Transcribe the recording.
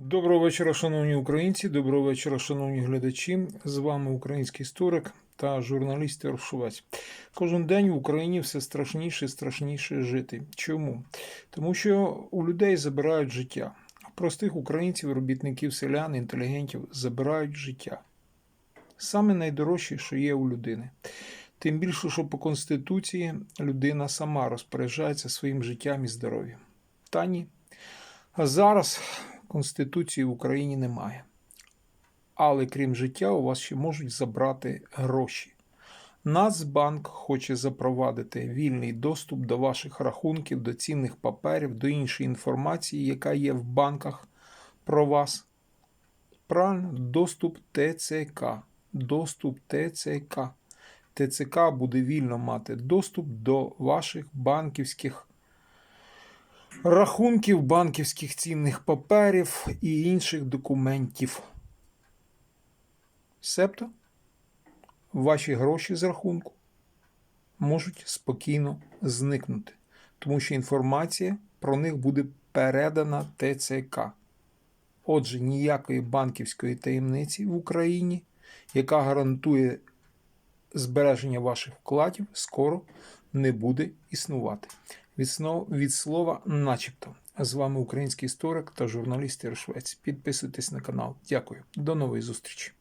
Доброго вечора, шановні українці, доброго вечора, шановні глядачі. З вами український історик та журналіст Ярошовець. Кожен день в Україні все страшніше і страшніше жити. Чому? Тому що у людей забирають життя. А простих українців, робітників, селян, інтелігентів забирають життя. Саме найдорожче, що є у людини. Тим більше, що по Конституції людина сама розпоряджається своїм життям і здоров'ям. Та ні. А зараз Конституції в Україні немає. Але крім життя, у вас ще можуть забрати гроші. Нацбанк хоче запровадити вільний доступ до ваших рахунків, до цінних паперів, до іншої інформації, яка є в банках про вас. Правильно, доступ ТЦК. Доступ ТЦК. ТЦК буде вільно мати доступ до ваших банківських рахунків, банківських цінних паперів і інших документів. Себто ваші гроші з рахунку можуть спокійно зникнути, тому що інформація про них буде передана ТЦК. Отже, ніякої банківської таємниці в Україні, яка гарантує збереження ваших вкладів, скоро не буде існувати. Від, слова начебто. З вами український історик та журналіст Іршвець. Підписуйтесь на канал. Дякую. До нової зустрічі.